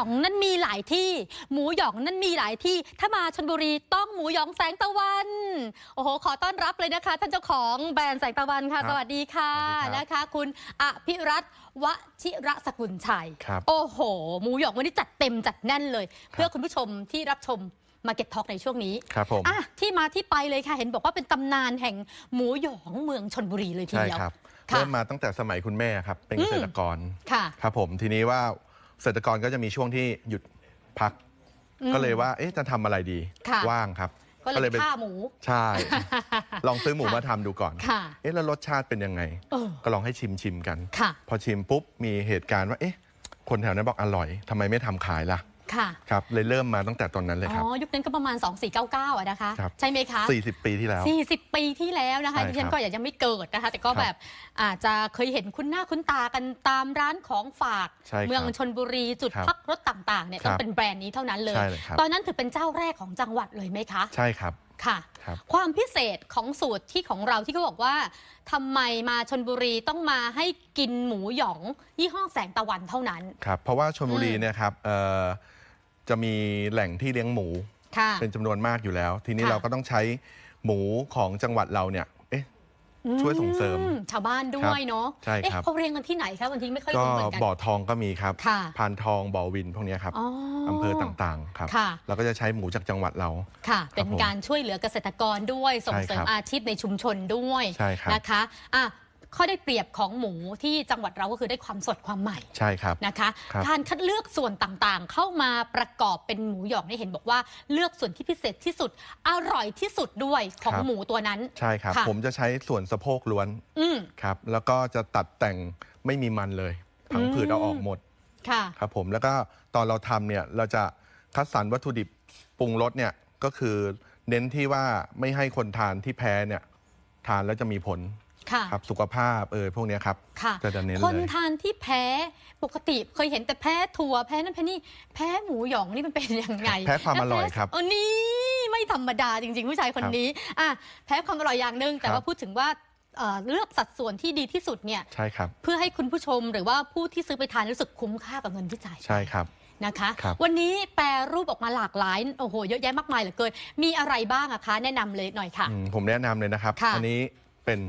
องนั้นมีหลายที่ หมูหยองนั้นมีหลายที่ ถ้ามาชนบุรีต้องหมูหยองแสงตะวัน โอ้โห ขอต้อนรับเลยนะคะ ท่านเจ้าของแบรนด์แสงตะวันค่ะ ครับสวัสดีค่ะสวัสดีครับนะคะ คุณอภิรัตน์วชิระสกุลชัย ครับ โอ้โห หมูหยองวันนี้จัดเต็มจัดแน่นเลย เพื่อคุณผู้ชมที่รับชมมาเก็ตท็อกในช่วงนี้ครับผม อะที่มาที่ไปเลยค่ะ เห็นบอกว่าเป็นตำนานแห่งหมูหยองเมืองชนบุรีเลยทีใช่เดียว ครับ ค่ะเริ่มมาตั้งแต่สมัยคุณแม่ครับ เป็นอืเกมษตรกร ค่ะ ครับผมทีนี้ว่า เกษตรกรก็จะมีช่วงที่หยุดพัก อืม ก็เลยว่าเอ๊ะจะทำอะไรดีค่ะ ว่างครับ ก็เลยไปฆ่าหมู ใช่ ลองซื้อหมูค่ะมาทำดูก่อน ค่ะเอ๊ะแล้วรสชาติเป็นยังไง เออก็ลองให้ชิมชิมกัน ค่ะ พอชิมปุ๊บมีเหตุการณ์ว่าเอ๊ะคนแถวนั้นบอกอร่อยทำไมไม่ทำขายล่ะ ค่ะครับเลยเริ่มมาตั้งแต่ตอนนั้นเลยครับ อ๋อยุคนั้นก็ประมาณ 2499อะนะคะครับ ใช่ไหมคะ 40 ปีที่แล้ว 40 ปีที่แล้วนะคะใช่ดิฉันครับก็อยากจะไม่เกิดนะคะ แต่ก็ครับแบบอาจจะเคยเห็นคุ้นหน้าคุ้นตากันตามร้านของฝาก ใช่ครับเมืองชนบุรีจุดครับพักรถต่างๆเนี่ยครับต้องเป็นแบรนด์นี้เท่านั้นเลย ใช่เลยครับ ตอนนั้นถือเป็นเจ้าแรกของจังหวัดเลยไหมคะใช่ครับค่ะ ครับ ความพิเศษของสูตรที่ของเราที่เขาบอกว่าทำไมมาชนบุรีต้องมาให้กินหมูหยองยี่ห้อแสงตะวันเท่านั้น ครับเพราะว่าชลบุรีอืมเนี่ยครับเอ่อ จะมีแหล่งที่เลี้ยงหมู ค่ะ เป็นจำนวนมากอยู่แล้ว ทีนี้ค่ะ เราก็ต้องใช้หมูของจังหวัดเราเนี่ย เอ๊ะ ช่วยส่งเสริมอืชาวบ้านด้วยเนาะใช่เอ๊ะครับเขาเรียนกันที่ไหนคะบางทีไม่ค่อยก็รู้เหมือนกัน บ่อทองก็มีครับค่ะ พานทองบ่อวินพวกเนี้ยครับอ๋อออำเภอต่างๆครับ ค่ะ เราก็จะใช้หมูจากจังหวัดเรา ค่ะ เป็นผมการช่วยเหลือเกษตรกรด้วยส่งเสริมใช่ครับอาชีพในชุมชนด้วยใช่ครับนะคะอะ ข้อได้เปรียบของหมูที่จังหวัดเราก็คือได้ความสดความใหม่ใช่ครับนะคะครับ การคัดเลือกส่วนต่างๆ เข้ามาประกอบเป็นหมูหยองนี่เห็นบอกว่าเลือกส่วนที่พิเศษที่สุด อร่อยที่สุดด้วยของครับ หมูตัวนั้น ใช่ครับ ค่ะ ผมจะใช้ส่วนสะโพกล้วนอืม ครับ แล้วก็จะตัดแต่งไม่มีมันเลยผังผืดเอาออกหมดค่ะ ครับผมแล้วก็ตอนเราทำเนี่ยเราจะคัดสรรวัตถุดิบปรุงรสเนี่ยก็คือเน้นที่ว่าไม่ให้คนทานที่แพ้เนี่ยทานแล้วจะมีผล ค่ะ ครับสุขภาพเออพวกเนี้ยครับค่ะก็จะเน้นคนเลย ทานที่แพ้ปกติเคยเห็นแต่แพ้ถั่วแพ้นั่นแพ้นี่แพ้หมูหยองนี่มันเป็นยังไงแพ้ความอร่อยครับเออนี่ไม่ธรรมดาจริง ๆ ผู้ชายคนนี้อะแพ้ความอร่อยอย่างหนึ่งแต่ครับ ว่าพูดถึงว่าเอ่อเลือกสัดส่วนที่ดีที่สุดเนี่ย ใช่ครับ เพื่อให้คุณผู้ชมหรือว่าผู้ที่ซื้อไปทานรู้สึกคุ้มค่ากับเงินที่จ่ายใช่ครับ นะคะ ครับ วันนี้แปรรูปออกมาหลากหลายโอ้โหเยอะแยะมากมายเหลือเกินมีอะไรบ้างอะคะ แนะนำเลยหน่อยค่ะ อืมผมแนะนำเลยนะครับ ค่ะ อันี้เป็น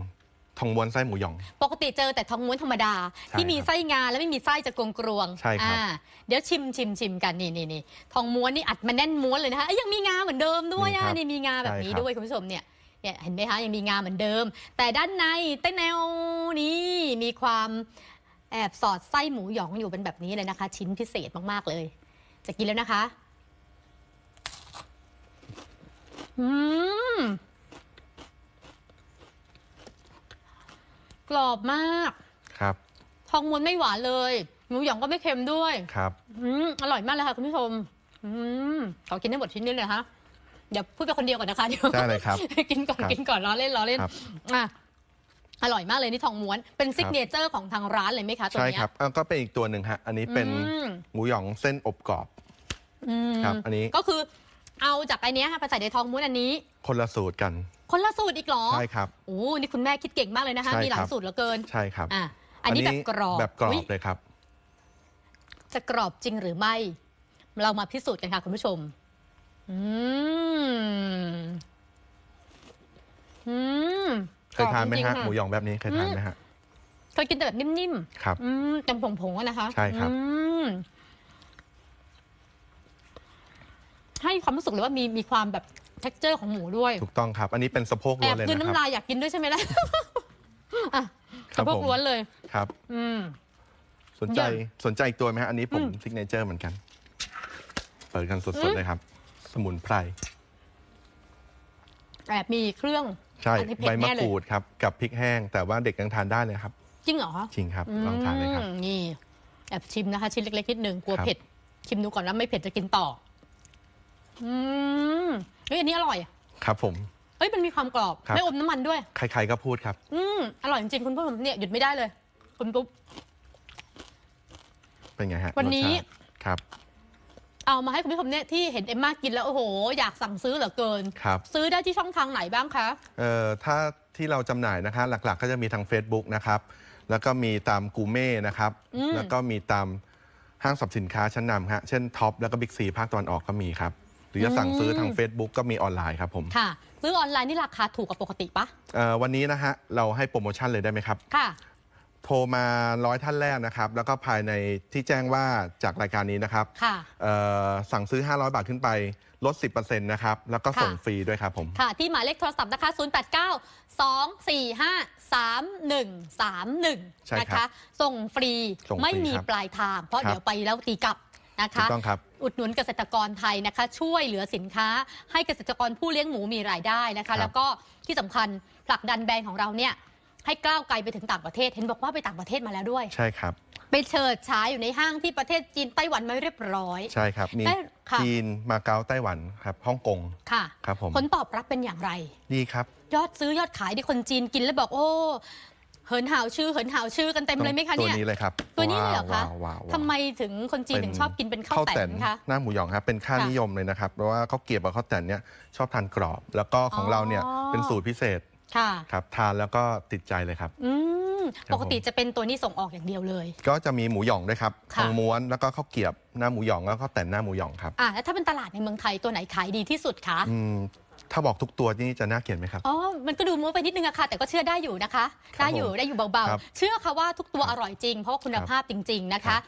ทองม้วนไส้หมูหยอง ปกติเจอแต่ทองม้วนธรรมดา ใช่ที่มีครับไส้งาและไม่มีไส้จะกลวงกรวงๆใช่ครับ อ่าเดี๋ยวชิมชิมชิมกันนี่นี่นี่ทองม้วนนี่อัดมาแน่นม้วนเลยนะคะเอ้ยยังมีงาเหมือนเดิมด้วยอะนี่ครับนี่มีงาแบบนี้ใช่ครับด้วยคุณผู้ชมเนี่ยเนี่ยเห็นไหมคะยังมีงาเหมือนเดิม แต่ด้านในเต้นแนวนี้มีความแอบสอดไส้หมูหยองอยู่เป็นแบบนี้เลยนะคะ ชิ้นพิเศษมากๆเลย จะกินแล้วนะคะ อืม กรอบมาก ครับ ทองม้วนไม่หวานเลย หมูหยองก็ไม่เค็มด้วย ครับอืมอร่อยมากเลยค่ะคุณผู้ชม อืมขอกินได้หมดชิ้นนี้เลยนะคะเดี๋ยวพูดไปคนเดียวก่อนนะคะเดี๋ยวได้เลยครับกินก่อนครับกินก่อนล้อเล่นล้อเล่นครับ อะอร่อยมากเลยนี่ทองม้วนเป็นซิกเนเจอร์ของทางร้านเลยไหมคะตัวใช่เนี้ยครับอะก็เป็นอีกตัวหนึ่งฮะ อันนี้เป็นอืมหมูหยองเส้นอบกรอบ อืมครับอันนี้ ก็คือเอาจากไอเนี้ยค่ะไปใส่ในทองม้วนอันนี้ คนละสูตรกัน คนละสูตรอีกเหรอใช่ครับโอ้นี่คุณแม่คิดเก่งมากเลยนะคะ ใช่มีหลายครับสูตรเหลือเกินใช่ครับอะอันนี้แบบกรอบแบบกรออุ๊ยบเลยครับ จะกรอบจริงหรือไม่ เรามาพิสูจน์กันค่ะคุณผู้ชม อืมอืมเคยทานไหมกรอบจริงฮะๆหมูหยองแบบนี้เคยทานไหมฮะเคยกินแต่แบบนิ่มครับ ๆ อืมจำผงๆอะนะคะใช่ครับ อืมให้ความรู้สึกเลยว่ามีมีความแบบ t e x t อร์ของหมูด้วยถูกต้องครับ อันนี้เป็นสะโพกแอล้วนบเลยคืนนะคน้ำรับ ลายอยากกินด้วยใช่ไหมล่ะอะครัสะบโพกผมล้วนเลย ครับ อืม สนใจเยี่ยมสนใจอีกตัวไหมฮะอันนี้ผมอืมซิกเนเจอร์เหมือนกัน เปิดกันสอืดม ๆเลยครับ สมุนไพร แอบมีเครื่องใช่อันนี้เผ็ดใบมะแน่เลยกรูดครับ กับพริกแห้ง แต่ว่าเด็กยังทานได้เลยครับ จริงเหรอจริงครับ ลองทานเลยครับ อืมนี่แอบชิมนะคะ ชิ้นเล็กๆนิดนึงกลัวครับ เผ็ดชิมดูก่อนแล้วไม่เผ็ดจะกินต่อ อืม เฮ้ยอันนี้อร่อยครับผมเฮ้ยมันมีความกรอบครับไม่อมน้ำมันด้วย ใครๆก็พูดครับ อืมอร่อยจริงๆคุณผู้ชมเนี่ยหยุดไม่ได้เลยคุณปุ๊บเป็นไงฮะวันนี้รสชาติครับ เอามาให้คุณผู้ชมเนี่ยที่เห็นเอ็มมากินแล้วโอ้โห อยากสั่งซื้อเหลือเกินครับซื้อได้ที่ช่องทางไหนบ้างคะเอ่อถ้าที่เราจำหน่ายนะคะ หลักๆ ก็จะมีทาง Facebook นะครับ แล้วก็มีตามกูเม่นะครับอืมแล้วก็มีตามห้างสรรพสินค้าชั้นนำฮะเช่นท็อปแล้วก็บิ๊กซีภาคตะวันออกก็มีครับ หรือจะสั่งซื้อทาง Facebook ก็มีออนไลน์ครับผมค่ะ ซื้อออนไลน์นี่ราคาถูกกว่าปกติปะเอ่อวันนี้นะฮะเราให้โปรโมชั่นเลยได้ไหมครับ ค่ะ โทรมาร้อยท่านแรกนะครับ แล้วก็ภายในที่แจ้งว่าจากรายการนี้นะครับค่ะ เอ่อสั่งซื้อ 500 บาทขึ้นไปลด 10%นะครับ แล้วก็ส่งค่ะ ฟรีด้วยครับผม ค่ะ ที่หมายเลขโทรศัพท์นะคะ 089 245ใช่3131นะครัคะบส่งฟรีส่งฟรีไม่มีครับปลายทาง เพราะครับ เดี๋ยวไปแล้วตีกลับ นะถูคะกต้องครับ อุดหนุนเกษตรกรไทยนะคะ ช่วยเหลือสินค้า ให้เกษตรกรผู้เลี้ยงหมูมีรายได้นะครัคะ บ แล้วก็ที่สำคัญผลักดันแบรนด์ของเราเนี่ยให้ก้าวไกลไปถึงต่างประเทศ เห็นบอกว่าไปต่างประเทศมาแล้วด้วย ใช่ครับ ไปเฉิดฉายอยู่ในห้างที่ประเทศจีนไต้หวันมาเรียบร้อย ใช่ครับ มีได้ค่ะ จีนมาเก๊าไต้หวันครับฮ่องกงค่ะ ครับผมผลตอบรับเป็นอย่างไร ดีครับ ยอดซื้อยอดขายที่คนจีนกินแล้วบอกโอ้ เหินหาวชื่อเหินหาวชื่อกันเต็มเลยไหมคะตัวเนี่ยนี้เลยครับตัวนี้เลยเหรอคะว้าวว้าวว้าวทำไมถึงคนจีนถึงชอบกินเป็นข้าวแต่นคะหน้าหมูหยองครับเป็นค่าค่ะนิยมเลยนะครับเพราะว่าข้าวเกรียบกับข้าวแต่นเนี่ยชอบทานกรอบ แล้วก็ของอ๋อเราเนี่ยเป็นสูตรพิเศษค่ะครับทานแล้วก็ติดใจเลยครับอืมครับปกติจะเป็นตัวนี้ส่งออกอย่างเดียวเลย ก็จะมีหมูหยองด้วยครับค่ะทองม้วนแล้วก็ข้าวเกรียบหน้าหมูหยองแล้วก็ข้าวแต่นหน้าหมูหยองครับอะแล้วถ้าเป็นตลาดในเมืองไทยตัวไหนขายดีที่สุดคะอืม ถ้าบอกทุกตัวนี่จะน่าเกลียดไหมครับ อ๋อ มันก็ดูโม้ไปนิดนึงอะค่ะ แต่ก็เชื่อได้อยู่นะคะครับได้อยู่ผมได้อยู่เบาครับๆเชื่อค่ะว่าทุกตัวครับอร่อยจริง เพราะว่าคุณภาพจริง ๆนะครัคะบ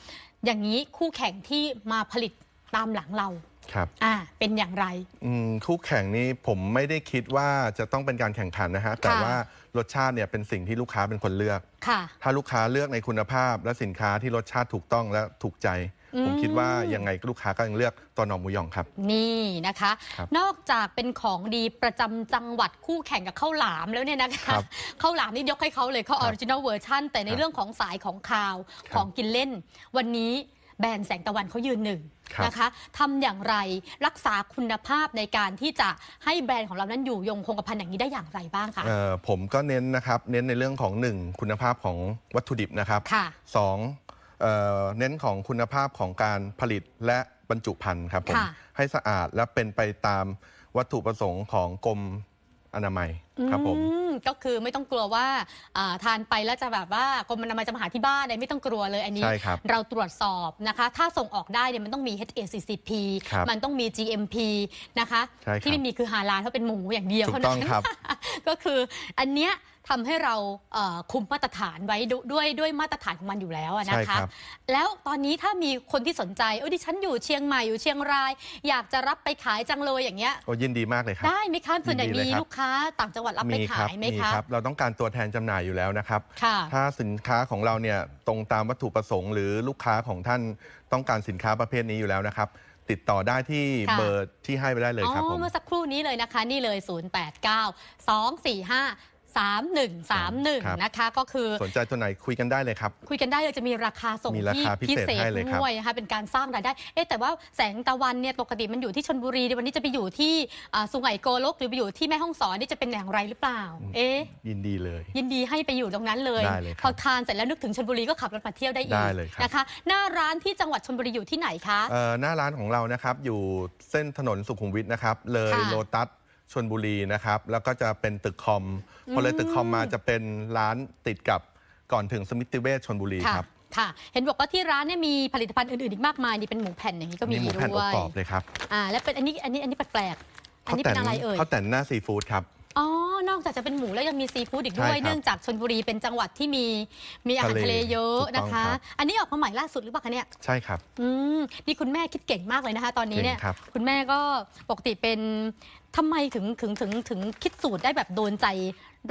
อย่างนี้คู่แข่งที่มาผลิตตามหลังเราครับอ่าเป็นอย่างไรอืมคู่แข่งนี่ผมไม่ได้คิดว่าจะต้องเป็นการแข่งขันนะฮะแต่ว่ารสชาติเนี่ยเป็นสิ่งที่ลูกค้าเป็นคนเลือกค่ะ ถ้าลูกค้าเลือกในคุณภาพและสินค้าที่รสชาติถูกต้องและถูกใจอืม ผมคิดว่ายังไงลูกค้าก็ยังเลือกตัวหนอมหมูหยองครับ นี่นะคะ ครับนอกจากเป็นของดีประจำจังหวัดคู่แข่งกับข้าวหลามแล้วเนี่ยนะคคะรับข้าวหลามนี่ยกให้เขาเลยเขาคอรับอริจิน l ลเวอร์ชันแต่ในครับเรื่องของสายของคาวครับของกินเล่น วันนี้แบรนด์แสงตะวันเขายืนหนึ่งครับ นะคะทำอย่างไรรักษาคุณภาพในการที่จะให้แบรนด์ของเรานั้นอยู่ยงคงกระพันอย่างนี้ได้อย่างไรบ้างคะ เอ่อผมก็เน้นนะครับ เน้นในเรื่องของ 1 คุณภาพของวัตถุดิบนะครับค่ะ สอง เอ่อเน้นของคุณภาพของการผลิตและบรรจุภัณฑ์ครับผมค่ะให้สะอาดและเป็นไปตามวัตถุประสงค์ของกรมอนามัยครับผม อืมก็คือไม่ต้องกลัวว่าอ่าทานไปแล้วจะแบบว่ากรมอนามัยจะมาหาที่บ้านเลยไม่ต้องกลัวเลยอันนี้ ใช่ครับเราตรวจสอบนะคะ ถ้าส่งออกได้เนี่ยมันต้องมี HACCP ครับมันต้องมี GMP นะคะ ใช่ครับที่ไม่มีคือฮาลาลเพราะเป็นหมูอย่างเดียวถูกเท่าต้องนั้น ครับ ก็คืออันเนี้ย ทำให้เราเอ่อคุมมาตรฐานไว้ดด้วยด้วยมาตรฐานของมันอยู่แล้วอะนะใช่คะครับแล้วตอนนี้ถ้ามีคนที่สนใจเออดิฉันอยู่เชียงใหม่อยู่เชียงราย อยากจะรับไปขายจังเลยอย่างเงี้ยโอ้ยินดีมากเลยครับได้ไหมคะส่วนใหญ่ยินดีมีเลยครับลูกค้าต่างจังหวัดรับไปมีคขารัยไหมมีคะครับเราต้องการตัวแทนจำหน่ายอยู่แล้วนะครับค่ะถ้าสินค้าของเราเนี่ยตรงตามวัตถุประสงค์หรือลูกค้าของท่านต้องการสินค้าประเภทนี้อยู่แล้วนะครับติดต่อได้ที่ค่ะเบอร์ที่ให้ไปได้เลยครับอ๋ผอมเมื่อสักครู่นี้เลยนะคะ นี่เลย 0 8 9 2 4 5 3 1 3ครับ1นะคะ ก็คือสนใจตัวไหนคุยกันได้เลยครับ คุยกันได้เลยจะมีราคาส่งมีราที่คาพิพิเศษเศษให้เลยครับด้วยนะคะเป็นการสร้างรายได้ เอ๊ะแต่ว่าแสงตะวันเนี่ยปกติมันอยู่ที่ชนบุรีวันนี้จะไปอยู่ที่อ่าสุไหงโกลกหรือไปอยู่ที่แม่ฮ่องสอนนี่จะเป็นอย่างไรหรือเปล่า เอ๊ะยินดีเลย ยินดีให้ไปอยู่ตรงนั้นเลยได้เลยครับพอทานเสร็จแล้วนึกถึงชนบุรีก็ขับรถมาเที่ยวได้อีกได้เลยครับนะคะ หน้าร้านที่จังหวัดชนบุรีอยู่ที่ไหนคะเอ่อหน้าร้านของเรานะครับอยู่เส้นถนนสุขุมวิทนะครับเลยค่ะโลตัส ชนบุรีนะครับ แล้วก็จะเป็นตึกคอมพอเลยตึกคอมมาจะเป็นร้านติดกับก่อนถึงสมิติเวชชนบุรีค่ะครับค่ะ เห็นบอกว่าที่ร้านเนี่ยมีผลิตภัณฑ์อื่นๆอีกมากมายนี่เป็นหมูแผ่นอย่างนี้ก็มีหมูแผ่นด้อวบยกรอบเลยครับอ่าแล้วเป็นอันนี้อันนี้อันนี้แปลกๆอันนี้เป็นอะไรเอ่ยข้าวแต่นหน้าซีฟู้ดครับ อ๋อ นอกจากจะเป็นหมูแล้วยังมีซีฟู้ดอีกด้วย ใช่ครับเนื่องจากชนบุรีเป็นจังหวัดที่มีมีอาหารทะทะเลเลเยอะถูกต้องนะคะ ครับ อันนี้ออกมาใหม่ล่าสุดหรือเปล่าคะเนี่ยใช่ครับ อืมนี่คุณแม่คิดเก่งมากเลยนะคะ ตอนนี้เนี่ย เก่งครับ คุณแม่ก็ปกติเป็นทำไมถึงถึงถึงถึงคิดสูตรได้แบบโดนใจ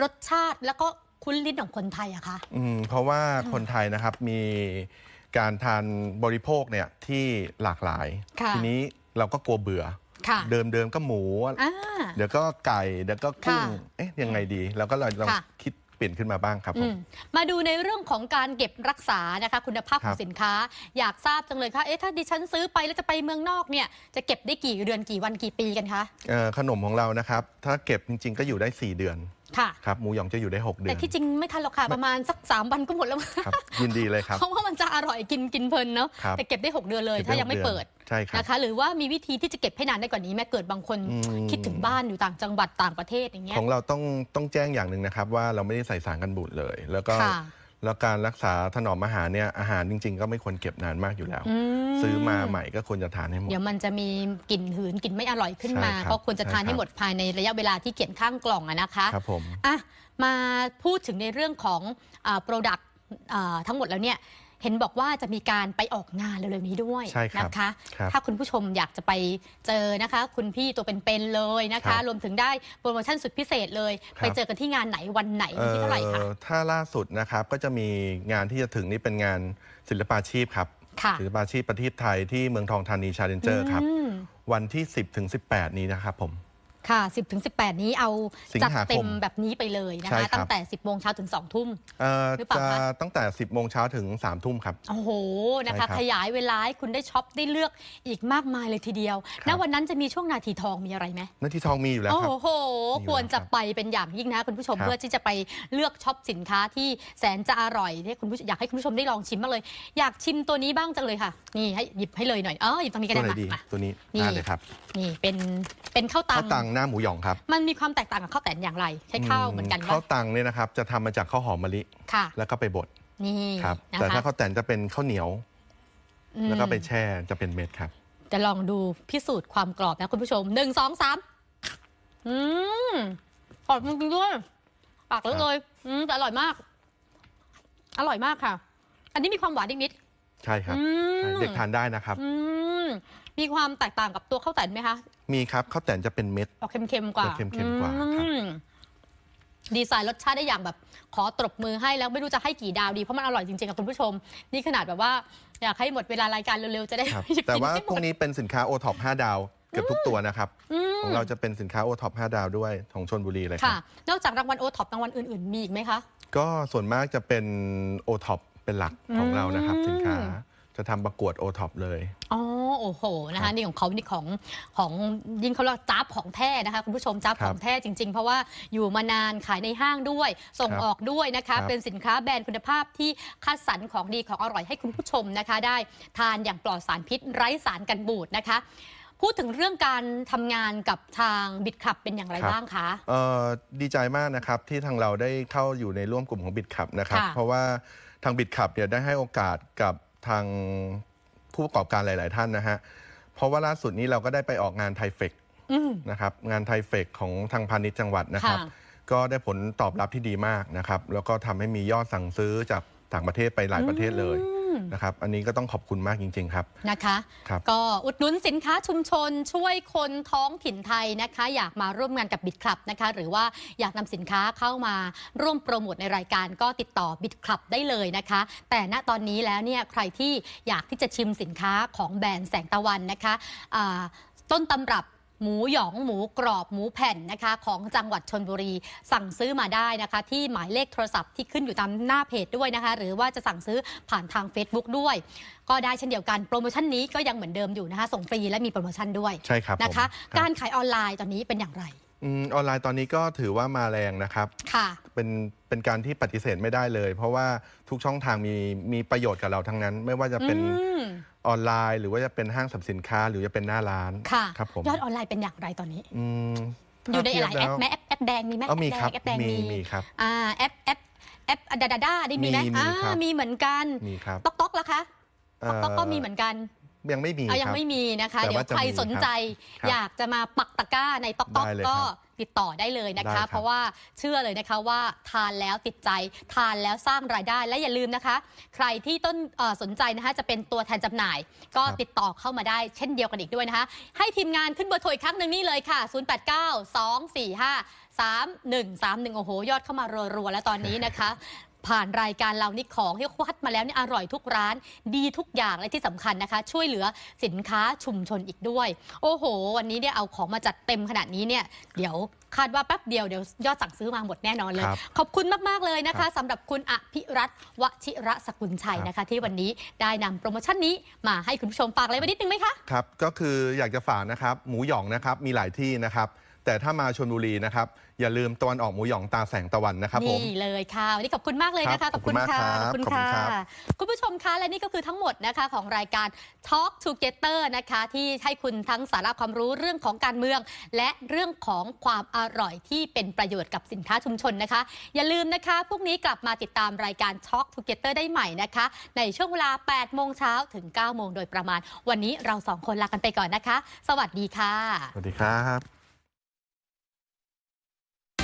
รสชาติแล้วก็คุ้นลิ้นของคนไทยอะคะ อืมเพราะว่าคนไทยนะครับมีการทานบริโภคเนี่ยที่หลากหลาย ค่ะ ทีนี้เราก็กลัวเบื่อ ค่ะเดิมเดิมๆก็หมู อ่า เดี๋ยวก็ไก่เดี๋ยวก็กุ้งค่ะเอ๊ะยังไงดีเราก็เลยลองค่ะ คิดเปลี่ยนขึ้นมาบ้างครับผอืม มมาดูในเรื่องของการเก็บรักษานะคะ คุณภาพขครัองบสินค้า อยากทราบจังเลยค่ะเอ๊ะถ้าดิฉันซื้อไปแล้วจะไปเมืองนอกเนี่ยจะเก็บได้กี่เดือนกี่วันกี่ปีกันคะ เอ่อขนมของเรานะครับ ถ้าเก็บจริง ๆ ก็อยู่ได้ 4 เดือน ค่ะ ครับหมูหยองจะอยู่ได้ 6 เดือแต่นที่จริงไม่ทันหรอกค่ะ ประมาณสักสามวันก็หมดแล้วครับยินดีเลยครับ เพราะว่ามันจะอร่อยกินกินเพลินเนาะครับแต่เก็บได้ 6 เดือนเลยก็บถ้ายังไม่หกเปิดใช่ครับนะคะ หรือว่ามีวิธีที่จะเก็บให้นานได้กว่านี้แม้เกิดบางคนอืม คิดถึงบ้านอยู่ต่างจังหวัดต่างประเทศอย่างเงี้ย ของเราต้องต้องแจ้งอย่างหนึ่งนะครับ ว่าเราไม่ได้ใส่สารกันบูดเลย แล้วก็ค่ะ แล้วการรักษาถนอมอาหารเนี่ยอาหารจริง ๆ ก็ไม่ควรเก็บนานมากอยู่แล้วอืซื้อมาใหม่ก็ควรจะทานให้หมด เดี๋ยวมันจะมีกลิ่นหืนกลิ่นไม่อร่อยขึ้นมาใช่ครับก็ควรจะทานใช่ครับให้หมดภายในระยะเวลาที่เขียนข้างกล่องอะนะคะครับผมอะมาพูดถึงในเรื่องของโปรดักต์ทั้งหมดแล้วเนี่ย เห็นบอกว่าจะมีการไปออกงานเร็วๆนี้ด้วยใช่ครับนะคะ ครับ ถ้าคุณผู้ชมอยากจะไปเจอนะคะ คุณพี่ตัวเป็นๆเลยนะครัคะ บรวมถึงได้โปรโมชั่นสุดพิเศษเลย ครับ ไปเจอกันที่งานไหนวันไหนวันที่เท่าไหร่คะ เอ่อถ้าล่าสุดนะครับก็จะมีงานที่จะถึงนี่เป็นงานศิลปาชีพครับ ค่ะศิลปาชีพประเทศไทยที่เมืองทองธานีชาเลนเจอร์ครับ อืมวันที่ 10ถึง18 นี้นะครับผม ค่ะ 10ถึง18 นี้เอาสิงจัดหาคมเต็มแบบนี้ไปเลยนะใช่คะ ครับ ตั้งแต่ 10โมงเช้าถึง 2 ทุ่ม เอ่อหรือเปล่าจะคะ ตั้งแต่ 10โมงเช้าถึง3ทุ่มครับ โอ้โหนะคะใช่ครับขยายเวลาให้คุณได้ช็อปได้เลือกอีกมากมายเลยทีเดียวครับณวันนั้นจะมีช่วงนาทีทองมีอะไรไหมนาทีทองมีอยู่แล้วโอ้ครับ โห มีอยู่แล้วควรจะครับไปเป็นอย่างยิ่งนะคุณผู้ชมครับ เพื่อที่จะไปเลือกช็อปสินค้าที่แสนจะอร่อยที่คุณผู้ชมอยากให้คุณผู้ชมได้ลองชิมมากเลย อยากชิมตัวนี้บ้างจังเลยค่ะนี่ให้หยิบให้เลยหน่อยเออหยิบตรงนี้ก็ตัวได้ไหนมาดีมา ตัวนี้นี่ ได้เลยครับนี่เป็นเป็นข้าวตัข้างวตังหน้าหมูหยองครับมันมีความแตกต่างกับข้าวแตนอย่างไร ใช้ข้าวเหมือนกันข้าปะวตังเนี่ยนะครับจะทำมาจากข้าวหอมมะลิค่ะ แล้วก็ไปบดนี่ครับนะแต่คะถ้าข้าวแตนจะเป็นข้าวเหนียวอืมแล้วก็ไปแช่จะเป็นเม็ดครับ จะลองดูพิสูจน์ความกรอบนะคุณผู้ชมหนึ่งสองสามอืมกรอบจริงๆด้วยปากเลอะเลยอืมแต่อร่อยมาก อร่อยมากค่ะ อันนี้มีความหวานนิด ใช่ๆครับอืมใช่เด็กทานได้นะครับ อืมมีความแตกต่างกับตัวข้าวแต่นไหมคะมีครับข้าวแตนจะเป็นเม็ด ออกเค็มๆกว่าจะเค็มๆกว่าครับ อืมดีไซน์รสชาติได้อย่างแบบ ขอตบมือให้แล้วไม่รู้จะให้กี่ดาวดีเพราะมันอร่อยจริงๆกับคุณผู้ชม นี่ขนาดแบบว่า อยากให้หมดเวลารายการเร็วๆจะได้ครับกินแต่ว่าให้หพมวกดนี้เป็นสินค้าโอท็อป5ดาวเกือบทุกตัวนะครับอืมของเราจะเป็นสินค้าโอท็อป5ดาวด้วยของชนบุรีเลยคค่ะ รับ นอกจากรางวัลโอท็อปรางวัลอื่น ๆ มีอีกไหมคะ ก็ส่วนมากจะเป็นโอท็อป เป็นหลักของเรานะครับอืมสินค้าจะทำประกวดโอท็อปเลย อ๋อ โอ้โห นะครัคะบนี่ของเขานี่ของของยิ่งเขาเรียกว่าจ้าบของแท้นะคะคุณผู้ชมจ้าบครับของแท้จริง ๆ เพราะว่าอยู่มานานขายในห้างด้วย ส่งครับออกด้วยนะครัคะบเป็นสินค้าแบรนด์คุณภาพที่คัดสรรของดีของอร่อยให้คุณผู้ชมนะคะ ได้ทานอย่างปลอดสารพิษไร้สารกันบูดนะคะ พูดถึงเรื่องการทำงานกับทางบิดขับเป็นอย่างไรครับ บ้างคะ เอ่อดีใจมากนะครับที่ทางเราได้เข้าอยู่ในร่วมกลุ่มของบิดขับนะครับ ค่ะเพราะว่า ทางบิดขับเนี่ยได้ให้โอกาสกับทางผู้ประกอบการหลาย ๆ ท่านนะฮะ เพราะว่าล่าสุดนี้เราก็ได้ไปออกงานไทเฟกอืมนะครับงานไทเฟกของทางพาณิชย์จังหวัดนะครับ ค่ะ ก็ได้ผลตอบรับที่ดีมากนะครับ แล้วก็ทำให้มียอดสั่งซื้อจากต่างประเทศไปหลายประเทศเลยอืม นะครับ อันนี้ก็ต้องขอบคุณมากจริง ๆ ครับนะคะครับก็อุดหนุนสินค้าชุมชนช่วยคนท้องถิ่นไทยนะคะ อยากมาร่วมงานกับบิดคลับนะคะ หรือว่าอยากนำสินค้าเข้ามาร่วมโปรโมทในรายการก็ติดต่อบิดคลับได้เลยนะคะ แต่ณตอนนี้แล้วเนี่ยใครที่อยากที่จะชิมสินค้าของแบรนด์แสงตะวันนะคะอ่าต้นตำรับ หมูหยองหมูกรอบหมูแผ่นนะคะของจังหวัดชนบุรี สั่งซื้อมาได้นะคะ ที่หมายเลขโทรศัพท์ที่ขึ้นอยู่ตามหน้าเพจด้วยนะคะ หรือว่าจะสั่งซื้อผ่านทาง Facebook ด้วย ก็ได้เช่นเดียวกันโปรโมชั่นนี้ก็ยังเหมือนเดิมอยู่นะคะ ส่งฟรีและมีโปรโมชั่นด้วยใช่ครับนะคะผมครับการขายออนไลน์ตอนนี้เป็นอย่างไร อืมออนไลน์ตอนนี้ก็ถือว่ามาแรงนะครับ ค่ะ เป็นเป็นการที่ปฏิเสธไม่ได้เลย เพราะว่าทุกช่องทางมีมีประโยชน์กับเราทั้งนั้น ไม่ว่าจะเป็นอืม ออนไลน์ หรือว่าจะเป็นห้างสรรพสินค้า หรือจะเป็นหน้าร้านค่ะ ครับผมยอดออนไลน์เป็นอย่างไรตอนนี้ อืมอยู่ในถ้าเทีหลายแอปวไหมแอปแอปแดงมีไหมอ๋อมีครับแอปแดงแอปแดงมีมีมีครับ อ่าแอปแอปแอปดาดาด้าได้มีไหมมีมีอ่าครับ มีเหมือนกัน มีครับต๊อกต๊อกล่ะคะเอ่อต๊อกก็มีเหมือนกัน ยังไม่มีเอาคยังรับ ไม่มีนะคะ แต่เดี๋ยวว่าจะใครมีสนใจ ครับอยากจะมาปักตะกร้าในต๊อกต๊อกได้เลยก็ครับติดต่อได้เลยนะได้ครัคะ บเพราะว่าเชื่อเลยนะคะว่าทานแล้วติดใจ ทานแล้วสร้างรายได้และอย่าลืมนะคะ ใครที่ต้นเอ่อสนใจนะคะจะเป็นตัวแทนจำหน่าย ก็ติดต่อเข้ามาได้เช่นเดียวกันอีกด้วยนะคะ ให้ทีมงานขึ้นเบอร์โทรอีกครั้งหนึ่งนี่เลยค่ะ 089 245 3131 โอ้โห ยอดเข้ามารัวๆแล้วตอนนี้นะคะ ผ่านรายการเรานี่ของที่คัดมาแล้วนี่อร่อยทุกร้านดีทุกอย่างและที่สำคัญนะคะ ช่วยเหลือสินค้าชุมชนอีกด้วย โอ้โห วันนี้เนี่ยเอาของมาจัดเต็มขนาดนี้เนี่ยเดี๋ยวคาดว่าแป๊บเดียวเดี๋ยวยอดสั่งซื้อมาหมดแน่นอนเลย ครับขอบคุณมาก ๆ เลยนะครัคะบสำหรับคุณอภิรัตน์วชิระสกุลชัยครับ นะคะ ที่วันนี้ได้นำโปรโมชั่นนี้มาให้คุณผู้ชมฝากอะไรไว้นิดนึงไหมคะ ครับก็คืออยากจะฝากนะครับ หมูหยองนะครับมีหลายที่นะครับ แต่ถ้ามาชลบุรีนะครับ อย่าลืมตะวันออกหมูหยองตาแสงตะวันนะครับผม นี่เลยค่ะ วันนี้ขอบคุณมากเลยนะคะ ครับขอบคุณมากค่ะครับขอบคุณขอบคุณค่ะครับ คุณผู้ชมคะและนี่ก็คือทั้งหมดนะคะของรายการ Talk Together นะคะ ที่ให้คุณทั้งสาระความรู้เรื่องของการเมือง และเรื่องของความอร่อยที่เป็นประโยชน์กับสินค้าชุมชนนะคะ อย่าลืมนะคะพรุ่งนี้กลับมาติดตามรายการ Talk Together ได้ใหม่นะคะ ในช่วงเวลา 8 โมงเช้าถึง 9 โมงโดยประมาณ วันนี้เราสองคนลากันไปก่อนนะคะ สวัสดีค่ะ สวัสดีครับ